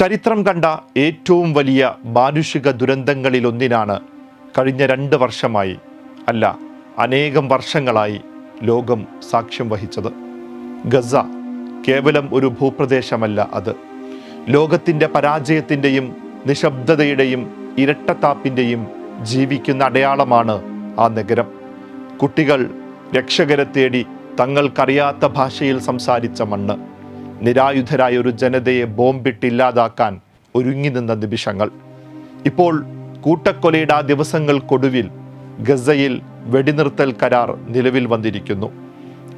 ചരിത്രം കണ്ട ഏറ്റവും വലിയ മാനുഷിക ദുരന്തങ്ങളിലൊന്നിനാണ് കഴിഞ്ഞ രണ്ട് വർഷമായി അല്ല അനേകം വർഷങ്ങളായി ലോകം സാക്ഷ്യം വഹിച്ചത്. ഗസ കേവലം ഒരു ഭൂപ്രദേശമല്ല അത്. ലോകത്തിന്റെ പരാജയത്തിന്റെയും നിശബ്ദതയുടെയും ഇരട്ടത്താപ്പിന്റെയും ജീവിക്കുന്ന അടയാളമാണ് ആ നഗരം. കുട്ടികൾ രക്ഷകരെ തേടി തങ്ങൾക്കറിയാത്ത ഭാഷയിൽ സംസാരിച്ച മണ്ണ്. നിരായുധരായ ഒരു ജനതയെ ബോംബിട്ടില്ലാതാക്കാൻ ഒരുങ്ങി നിന്ന നിമിഷങ്ങൾ. ഇപ്പോൾ കൂട്ടക്കൊലയുടെ ആ ദിവസങ്ങൾക്കൊടുവിൽ ഗസയിൽ വെടിനിർത്തൽ കരാർ നിലവിൽ വന്നിരിക്കുന്നു.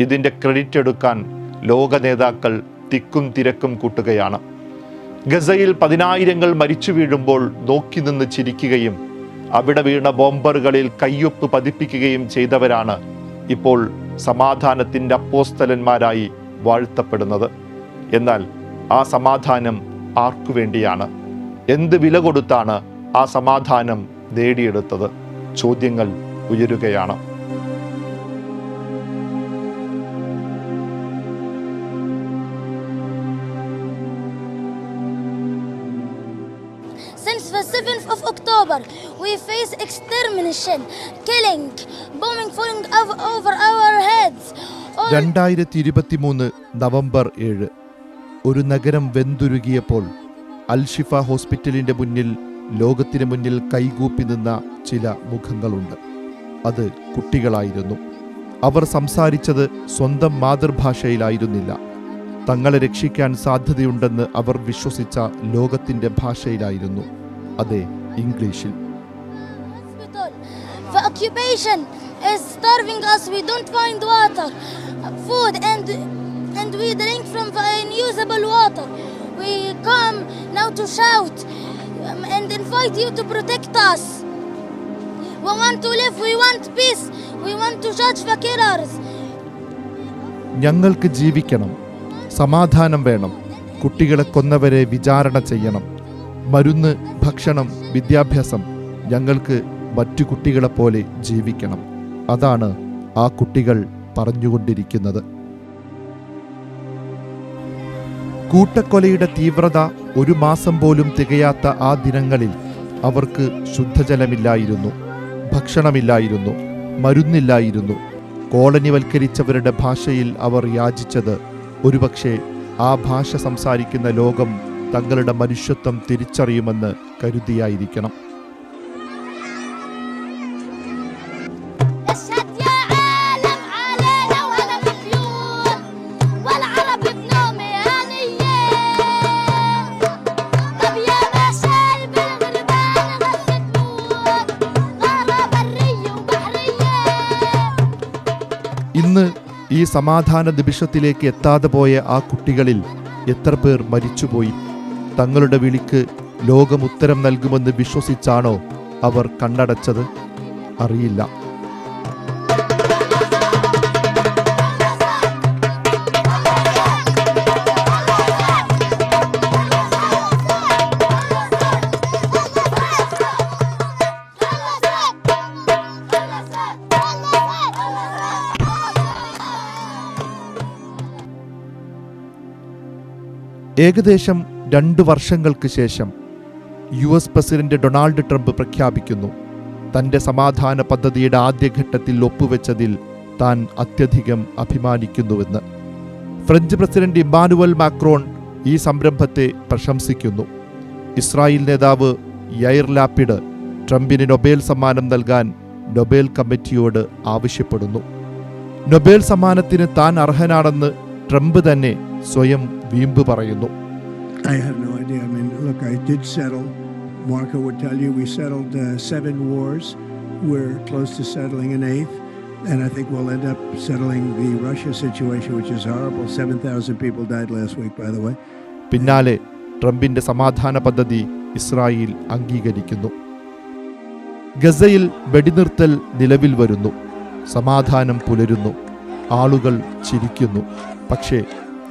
ഇതിന്റെ ക്രെഡിറ്റ് എടുക്കാൻ ലോക നേതാക്കൾ തിക്കും തിരക്കും കൂട്ടുകയാണ്. ഗസയിൽ പതിനായിരങ്ങൾ മരിച്ചു വീഴുമ്പോൾ നോക്കി നിന്ന് ചിരിക്കുകയും അവിടെ വീണ ബോംബറുകളിൽ കയ്യൊപ്പ് പതിപ്പിക്കുകയും ചെയ്തവരാണ് ഇപ്പോൾ സമാധാനത്തിന്റെ അപ്പോസ്തലന്മാരായി വാഴ്ത്തപ്പെടുന്നത്. എന്നാൽ ആ സമാധാനം ആർക്കു വേണ്ടിയാണ്? എന്ത് വില കൊടുത്താണ് ആ സമാധാനം നേടിയെടുത്തത്? ചോദ്യങ്ങൾ ഉയരുകയാണ്. We face extermination, killing, bombing falling over our heads. രണ്ടായിരത്തി ഇരുപത്തി മൂന്ന് നവംബർ ഏഴ്. ഒരു നഗരം വെന്തുരുകിയപ്പോൾ അൽഷിഫ ഹോസ്പിറ്റലിന്റെ മുന്നിൽ ലോകത്തിന് മുന്നിൽ കൈകൂപ്പി നിന്ന ചില മുഖങ്ങളുണ്ട്. അത് കുട്ടികളായിരുന്നു. അവർ സംസാരിച്ചത് സ്വന്തം മാതൃഭാഷയിലായിരുന്നില്ല. തങ്ങളെ രക്ഷിക്കാൻ സാധ്യതയുണ്ടെന്ന് അവർ വിശ്വസിച്ച ലോകത്തിന്റെ ഭാഷയിലായിരുന്നു. അതെ ഇംഗ്ലീഷിൽ. Occupation is starving us. We don't find water, food, and and we drink from the unusable water. We come now to shout um, and invite you to protect us. We want to live. We want peace. We want to judge the killers. ഞങ്ങൾക്ക് ജീവിക്കണം സമാധാനം വേണം കുട്ടികളെ കൊന്നവരെ വിചാരണ ചെയ്യണം മരുന്ന് ഭക്ഷണം വിദ്യാഭ്യാസം ഞങ്ങൾക്ക് മറ്റു കുട്ടികളെപ്പോലെ ജീവിക്കണം അതാണ് ആ കുട്ടികൾ പറഞ്ഞുകൊണ്ടിരിക്കുന്നത് കൂട്ടക്കൊലയുടെ തീവ്രത ഒരു മാസം പോലും തികയാത്ത ആ ദിനങ്ങളിൽ അവർക്ക് ശുദ്ധജലമില്ലായിരുന്നു ഭക്ഷണമില്ലായിരുന്നു മരുന്നില്ലായിരുന്നു. കോളനിവൽക്കരിച്ചവരുടെ ഭാഷയിൽ അവർ യാചിച്ചത് ഒരുപക്ഷെ ആ ഭാഷ സംസാരിക്കുന്ന ലോകം തങ്ങളുടെ മനുഷ്യത്വം തിരിച്ചറിയുമെന്ന് കരുതിയായിരിക്കണം. ഇന്ന് ഈ സമാധാന നിമിഷത്തിലേക്ക് എത്താതെ പോയ ആ കുട്ടികളിൽ എത്ര പേർ മരിച്ചുപോയി? തങ്ങളുടെ വിളിക്ക് ലോകം ഉത്തരം നൽകുമെന്ന് വിശ്വസിച്ചാണോ അവർ കണ്ണടച്ചത്? അറിയില്ല. ഏകദേശം രണ്ടു വർഷങ്ങൾക്ക് ശേഷം U S president Donald Trump പ്രഖ്യാപിക്കുന്നു. തന്റെ സമാധാന പദ്ധതിയുടെ ആദ്യഘട്ടത്തിൽ ഒപ്പുവെച്ചതിൽ താൻ അത്യധികം അഭിമാനിക്കുന്നുവെന്ന്. ഫ്രഞ്ച് പ്രസിഡന്റ് ഇമ്മാനുവൽ മാക്രോൺ ഈ സംരംഭത്തെ പ്രശംസിക്കുന്നു. ഇസ്രായേൽ നേതാവ് യൈർ ലാപ്പിഡ് ട്രംപിന് നൊബേൽ സമ്മാനം നൽകാൻ നൊബേൽ കമ്മിറ്റിയോട് ആവശ്യപ്പെടുന്നു. നൊബേൽ സമ്മാനത്തിന് താൻ അർഹനാണെന്ന് ട്രംപ് തന്നെ സ്വയം വീമ്പ് പറയുന്നു I have no idea. I mean, look, I did settle. Marco would tell you we settled uh, seven wars. We're close to settling an eighth. And I think we'll end up settling the Russia situation, which is horrible. 7,000 people died last week, by the way. പിന്നാലെ ട്രംപിന്റെ സമാധാന പദ്ധതി Israel അംഗീകരിക്കുന്നു ഗസയിൽ വെടിനിർത്തൽ നിലവിൽ വരുന്നു സമാധാനം പുലരുന്നു ആളുകൾ ചിരിക്കുന്നു പക്ഷേ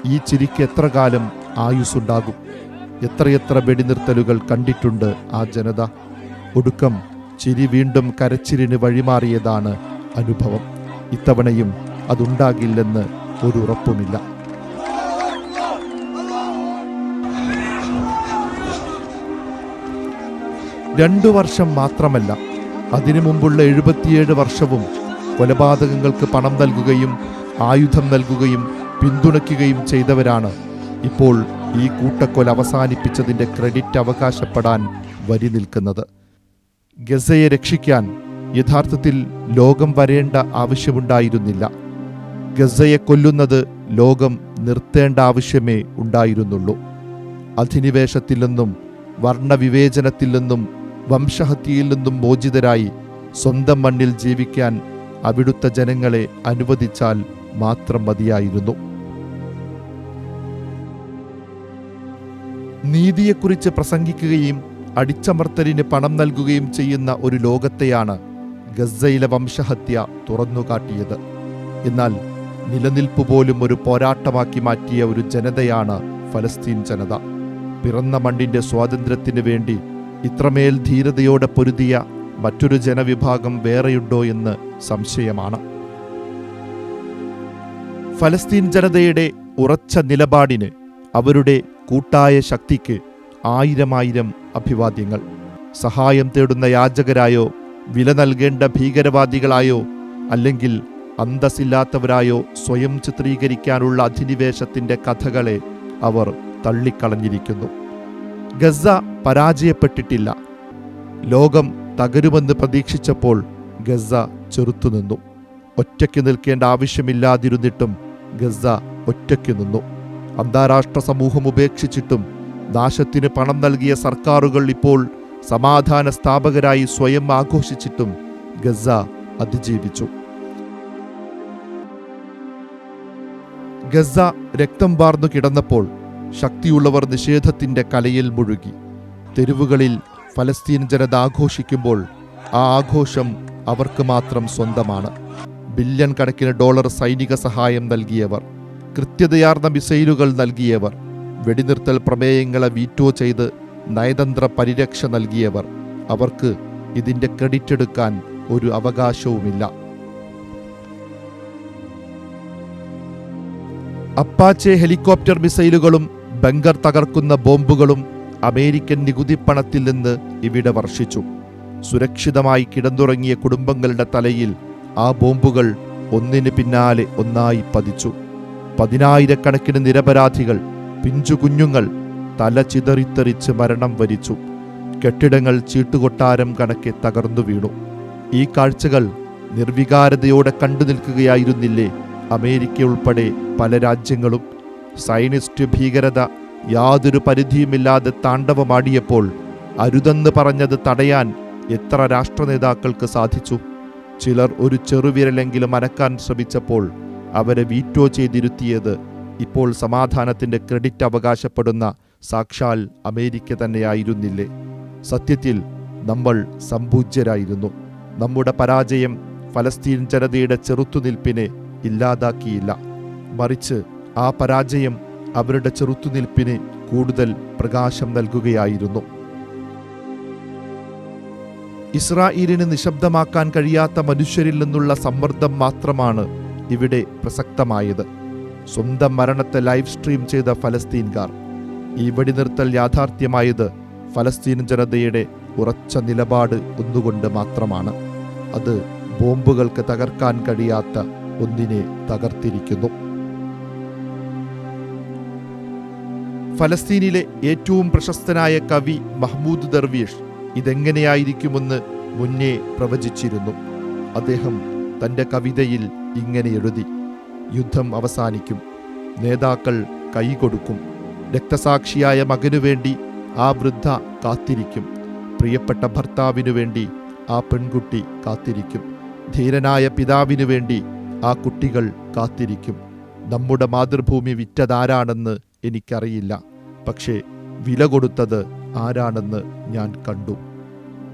ഈ ചിരിക്ക് എത്ര കാലം ആയുസ്സുണ്ടാകും? എത്രയെത്ര വെടിനിർത്തലുകൾ കണ്ടിട്ടുണ്ട് ആ ജനത? ഒടുക്കം ചിരി വീണ്ടും കരച്ചിലിന് വഴിമാറിയതാണ് അനുഭവം. ഇത്തവണയും അതുണ്ടാകില്ലെന്ന് ഒരു ഉറപ്പുമില്ല രണ്ടു വർഷം മാത്രമല്ല അതിനു മുമ്പുള്ള എഴുപത്തിയേഴ് വർഷവും കൊലപാതകങ്ങൾക്ക് പണം നൽകുകയും ആയുധം നൽകുകയും പിന്തുണയ്ക്കുകയും ചെയ്തവരാണ്. ഇപ്പോൾ ഈ കൂട്ടക്കൊല അവസാനിപ്പിച്ചതിന്റെ ക്രെഡിറ്റ് അവകാശപ്പെടാൻ വരി നിൽക്കുന്നത്. ഗസയെ രക്ഷിക്കാൻ യഥാർത്ഥത്തിൽ ലോകം വരേണ്ട ആവശ്യമുണ്ടായിരുന്നില്ല. ഗസയെ കൊല്ലുന്നത് ലോകം നിർത്തേണ്ട ആവശ്യമേ ഉണ്ടായിരുന്നുള്ളൂ. അധിനിവേശത്തിൽ നിന്നും വർണവിവേചനത്തിൽ നിന്നും വംശഹത്യയിൽ നിന്നും മോചിതരായി സ്വന്തം മണ്ണിൽ ജീവിക്കാൻ അവിടുത്തെ ജനങ്ങളെ അനുവദിച്ചാൽ മാത്രം മതിയായിരുന്നു. നീതിയെക്കുറിച്ച് പ്രസംഗിക്കുകയും അടിച്ചമർത്തലിന് പണം നൽകുകയും ചെയ്യുന്ന ഒരു ലോകത്തെയാണ് ഗസയിലെ വംശഹത്യ തുറന്നുകാട്ടിയത്. എന്നാൽ നിലനിൽപ്പ് പോലും ഒരു പോരാട്ടമാക്കി മാറ്റിയ ഒരു ജനതയാണ് ഫലസ്തീൻ ജനത. പിറന്ന മണ്ണിന്റെ സ്വാതന്ത്ര്യത്തിന് വേണ്ടി ഇത്രമേൽ ധീരതയോടെ പൊരുതിയ മറ്റൊരു ജനവിഭാഗം വേറെയുണ്ടോ എന്ന് സംശയമാണ്. ഫലസ്തീൻ ജനതയുടെ ഉറച്ച നിലപാടിന് അവരുടെ കൂട്ടായ ശക്തിക്ക് ആയിരമായിരം അഭിവാദ്യങ്ങൾ. സഹായം തേടുന്ന യാചകരായോ വില നൽകേണ്ട ഭീകരവാദികളായോ അല്ലെങ്കിൽ അന്തസ്സില്ലാത്തവരായോ സ്വയം ചിത്രീകരിക്കാനുള്ള അധിനിവേശത്തിന്റെ കഥകളെ അവർ തള്ളിക്കളഞ്ഞിരിക്കുന്നു. ഗസ പരാജയപ്പെട്ടിട്ടില്ല. ലോകം തകരുമെന്ന് പ്രതീക്ഷിച്ചപ്പോൾ ഗസ ചെറുത്തുനിന്നു ഒറ്റയ്ക്ക് നിൽക്കേണ്ട ആവശ്യമില്ലാതിരുന്നിട്ടും ഗസ ഒറ്റയ്ക്ക് നിന്നു. അന്താരാഷ്ട്ര സമൂഹം ഉപേക്ഷിച്ചിട്ടും നാശത്തിന് പണം നൽകിയ സർക്കാരുകൾ ഇപ്പോൾ സമാധാന സ്ഥാപകരായി സ്വയം ആഘോഷിച്ചിട്ടും ഗസ അതിജീവിച്ചു. ഗസ രക്തം വാർന്നു കിടന്നപ്പോൾ ശക്തിയുള്ളവർ നിഷേധത്തിന്റെ കലയിൽ മുഴുകി. തെരുവുകളിൽ ഫലസ്തീൻ ജനത ആഘോഷിക്കുമ്പോൾ ആ ആഘോഷം അവർക്ക് മാത്രം സ്വന്തമാണ്. ബില്യൺ കണക്കിന് ഡോളർ സൈനിക സഹായം നൽകിയവർ. കൃത്യതയാർന്ന മിസൈലുകൾ നൽകിയവർ വെടിനിർത്തൽ പ്രമേയങ്ങളെ വീറ്റോ ചെയ്ത് നയതന്ത്ര പരിരക്ഷ നൽകിയവർ അവർക്ക് ഇതിന്റെ ക്രെഡിറ്റ് എടുക്കാൻ ഒരു അവകാശവുമില്ല. അപ്പാച്ചെ ഹെലികോപ്റ്റർ മിസൈലുകളും ബങ്കർ തകർക്കുന്ന ബോംബുകളും അമേരിക്കൻ നികുതി പണത്തിൽ നിന്ന് ഇവിടെ വർഷിച്ചു. സുരക്ഷിതമായി കിടന്നുറങ്ങിയ കുടുംബങ്ങളുടെ തലയിൽ ആ ബോംബുകൾ ഒന്നിന് പിന്നാലെ ഒന്നായി പതിച്ചു. പതിനായിരക്കണക്കിന് നിരപരാധികൾ പിഞ്ചു കുഞ്ഞുങ്ങൾ തല ചിതറിത്തെറിച്ച് മരണം വരിച്ചു. കെട്ടിടങ്ങൾ ചീട്ടുകൊട്ടാരം കണക്കെ തകർന്നു വീണു. ഈ കാഴ്ചകൾ നിർവികാരതയോടെ കണ്ടു നിൽക്കുകയായിരുന്നില്ലേ അമേരിക്ക ഉൾപ്പെടെ പല രാജ്യങ്ങളും? സൈനിസ്റ്റ് ഭീകരത യാതൊരു പരിധിയുമില്ലാതെ താണ്ഡവമാടിയപ്പോൾ അരുതെന്ന് പറഞ്ഞത് തടയാൻ എത്ര രാഷ്ട്രനേതാക്കൾക്ക് സാധിച്ചു? ചിലർ ഒരു ചെറുവിരലെങ്കിലും അനക്കാൻ ശ്രമിച്ചപ്പോൾ അവരെ വീറ്റോ ചെയ്തിരുത്തിയത്. ഇപ്പോൾ സമാധാനത്തിന്റെ ക്രെഡിറ്റ് അവകാശപ്പെടുന്ന സാക്ഷാൽ അമേരിക്ക തന്നെയായിരുന്നില്ലേ? സത്യത്തിൽ നമ്മൾ സമ്പൂജ്യരായിരുന്നു നമ്മുടെ പരാജയം ഫലസ്തീൻ ജനതയുടെ ചെറുത്തുനിൽപ്പിനെ ഇല്ലാതാക്കിയില്ല. മറിച്ച് ആ പരാജയം അവരുടെ ചെറുത്തുനിൽപ്പിന് കൂടുതൽ പ്രകാശം നൽകുകയായിരുന്നു. ഇസ്രായേലിന് നിശബ്ദമാക്കാൻ കഴിയാത്ത മനുഷ്യരിൽ നിന്നുള്ള സമ്മർദ്ദം മാത്രമാണ് ഇവിടെ പ്രസക്തമായത്. സ്വന്തം മരണത്തെ ലൈവ് സ്ട്രീം ചെയ്ത ഫലസ്തീൻകാർ. ഈ വെടിനിർത്തൽ യാഥാർത്ഥ്യമായത് ഫലസ്തീൻ ജനതയുടെ ഉറച്ച നിലപാട് ഒന്നുകൊണ്ട് മാത്രമാണ്. അത് ബോംബുകൾക്ക് തകർക്കാൻ കഴിയാത്ത ഒന്നിനെ തകർത്തിരിക്കുന്നു. ഫലസ്തീനിലെ ഏറ്റവും പ്രശസ്തനായ കവി മഹ്മൂദ് ദർവീഷ് ഇതെങ്ങനെയായിരിക്കുമെന്ന് മുന്നേ പ്രവചിച്ചിരുന്നു. അദ്ദേഹം തന്റെ കവിതയിൽ ഇങ്ങനെ എഴുതി. യുദ്ധം അവസാനിക്കും. നേതാക്കൾ കൈകൊടുക്കും രക്തസാക്ഷിയായ മകനു വേണ്ടി ആ വൃദ്ധ കാത്തിരിക്കും. പ്രിയപ്പെട്ട ഭർത്താവിനു വേണ്ടി ആ പെൺകുട്ടി കാത്തിരിക്കും. ധീരനായ പിതാവിനു വേണ്ടി ആ കുട്ടികൾ കാത്തിരിക്കും. നമ്മുടെ മാതൃഭൂമി വിറ്റതാരാണെന്ന് എനിക്കറിയില്ല. പക്ഷേ വില കൊടുത്തത് ആരാണെന്ന് ഞാൻ കണ്ടു.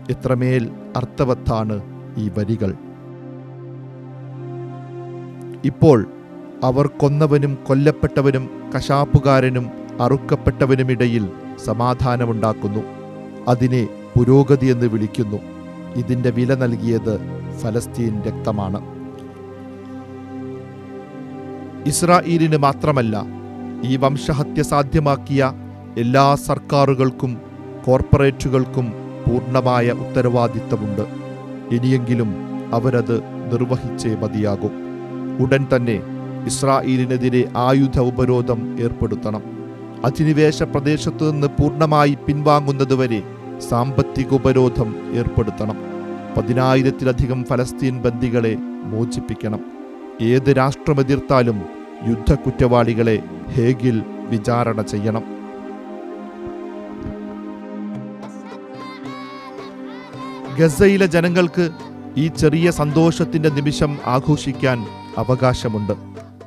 എത്രമേൽ അർത്ഥവത്താണ് ഈ വരികൾ. ഇപ്പോൾ അവർ കൊന്നവനും കൊല്ലപ്പെട്ടവനും കശാപ്പുകാരനും അറുക്കപ്പെട്ടവനുമിടയിൽ സമാധാനമുണ്ടാക്കുന്നു. അതിനെ പുരോഗതി എന്ന് വിളിക്കുന്നു. ഇതിന്റെ വില നൽകിയത് ഫലസ്തീൻ രക്തമാണ്. ഇസ്രായേലിന് മാത്രമല്ല ഈ വംശഹത്യ സാധ്യമാക്കിയ എല്ലാ സർക്കാരുകൾക്കും കോർപ്പറേറ്റുകൾക്കും പൂർണമായ ഉത്തരവാദിത്തമുണ്ട്. ഇനിയെങ്കിലും അവരത് നിർവഹിച്ചേ മതിയാകും. ഉടൻ തന്നെ ഇസ്രായേലിനെതിരെ ആയുധ ഉപരോധം ഏർപ്പെടുത്തണം. അധിനിവേശ പ്രദേശത്തു നിന്ന് പൂർണമായി പിൻവാങ്ങുന്നതുവരെ സാമ്പത്തിക ഉപരോധം ഏർപ്പെടുത്തണം. പതിനായിരത്തിലധികം ഫലസ്തീൻ ബന്ദികളെ മോചിപ്പിക്കണം. ഏത് രാഷ്ട്രമെതിർത്താലും യുദ്ധക്കുറ്റവാളികളെ ഹേഗിൽ വിചാരണ ചെയ്യണം. ഗസയിലെ ജനങ്ങൾക്ക് ഈ ചെറിയ സന്തോഷത്തിന്റെ നിമിഷം ആഘോഷിക്കാൻ അവകാശമുണ്ട്.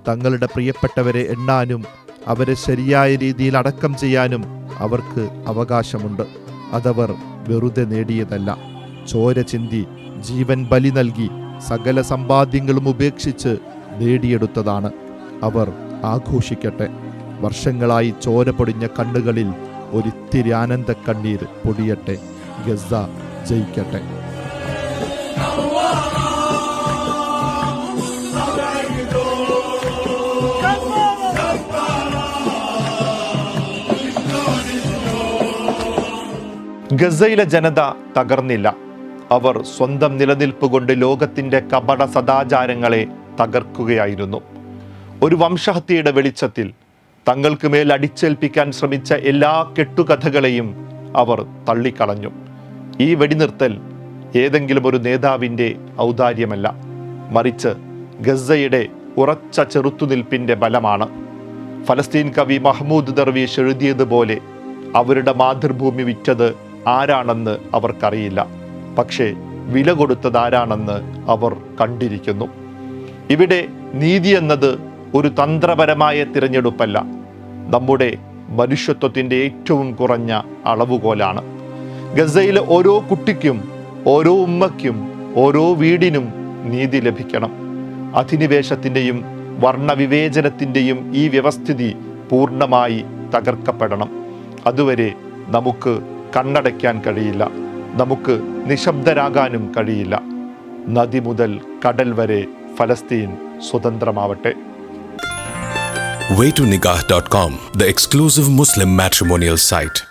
തങ്ങളുടെ പ്രിയപ്പെട്ടവരെ എണ്ണാനും അവരെ ശരിയായ രീതിയിൽ അടക്കം ചെയ്യാനും അവർക്ക് അവകാശമുണ്ട്. അതവർ വെറുതെ നേടിയതല്ല. ചോര ചിന്തി ജീവൻ ബലി നൽകി സകല സമ്പാദ്യങ്ങളും ഉപേക്ഷിച്ച് നേടിയെടുത്തതാണ്. അവർ ആഘോഷിക്കട്ടെ. വർഷങ്ങളായി ചോര പൊടിഞ്ഞ കണ്ണുകളിൽ ഒരിത്തിരി ആനന്ദ കണ്ണീർ പൊടിയട്ടെ. ഗസ ജയിക്കട്ടെ. ഗസയിലെ ജനത തകർന്നില്ല. അവർ സ്വന്തം നിലനിൽപ്പ് കൊണ്ട് ലോകത്തിന്റെ കപട സദാചാരങ്ങളെ തകർക്കുകയായിരുന്നു. ഒരു വംശഹത്യയുടെ വെളിച്ചത്തിൽ തങ്ങൾക്ക് മേൽ അടിച്ചേൽപ്പിക്കാൻ ശ്രമിച്ച എല്ലാ കെട്ടുകഥകളെയും അവർ തള്ളിക്കളഞ്ഞു. ഈ വെടിനിർത്തൽ ഏതെങ്കിലും ഒരു നേതാവിന്റെ ഔദാര്യമല്ല. മറിച്ച് ഗസയുടെ ഉറച്ച ചെറുത്തുനിൽപ്പിന്റെ ബലമാണ്. ഫലസ്തീൻ കവി മഹ്മൂദ് ദർവീഷ് എഴുതിയതുപോലെ അവരുടെ മാതൃഭൂമി വിറ്റത് ആരാണെന്ന് അവർക്കറിയില്ല. പക്ഷേ വില കൊടുത്തത് ആരാണെന്ന് അവർ കണ്ടിരിക്കുന്നു. ഇവിടെ നീതി എന്നത് ഒരു തന്ത്രപരമായ തിരഞ്ഞെടുപ്പല്ല. നമ്മുടെ മനുഷ്യത്വത്തിന്റെ ഏറ്റവും കുറഞ്ഞ അളവുകോലാണ്. ഗസയിലെ ഓരോ കുട്ടിക്കും ഓരോ ഉമ്മയ്ക്കും ഓരോ വീടിനും നീതി ലഭിക്കണം. അധിനിവേശത്തിന്റെയും വർണവിവേചനത്തിന്റെയും ഈ വ്യവസ്ഥിതി പൂർണമായി തകർക്കപ്പെടണം. അതുവരെ നമുക്ക് കണ്ണടയ്ക്കാൻ കഴിയില്ല. നമുക്ക് നിശബ്ദരാകാനും കഴിയില്ല. നദി മുതൽ കടൽ വരെ ഫലസ്തീൻ സ്വതന്ത്രമാവട്ടെ. Waytonikah.com, the exclusive Muslim matrimonial site.